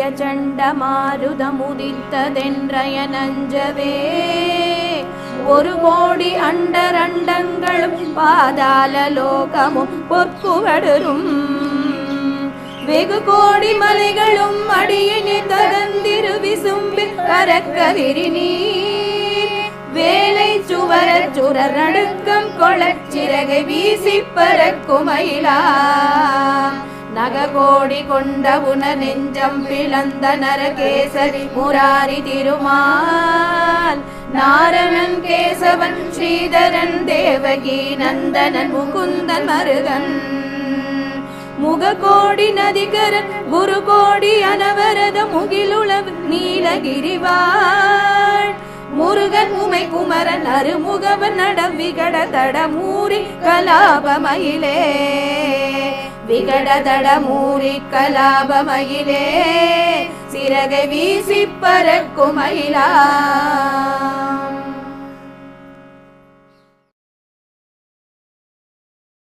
கொடிய சண்ட நஞ்சவே ஒரு கோடி அண்டரண்டங்களும் பாதாள லோகமும் பொற்குவடரும் வெகு கோடி மலைகளும் அடியினி தரந்திரு விசும்பில் பறக்க விரிநீர் வேலை சுவர சுரர் நடுக்கம் கொளச்சிறகை வீசி பறக்குமயிலா கோடி கொண்ட உன நெஞ்சம் பிளந்த நரகேசரி முராரி திருமால். நாரணன் கேசவன் ஸ்ரீதரன் தேவகி நந்தனன் முகுந்தன் மருகன். முககோடி நதிகரன் குரு கோடி அனவரத முகிலுளவு நீலகிரிவாள். முருகன் உமை குமரன் அருமுகவன் நடவிகட விகட தடமூரி கலாபமயிலே விகட தடமூரி கலாபமயிலே சிறகை வீசி பறக்குமயிலா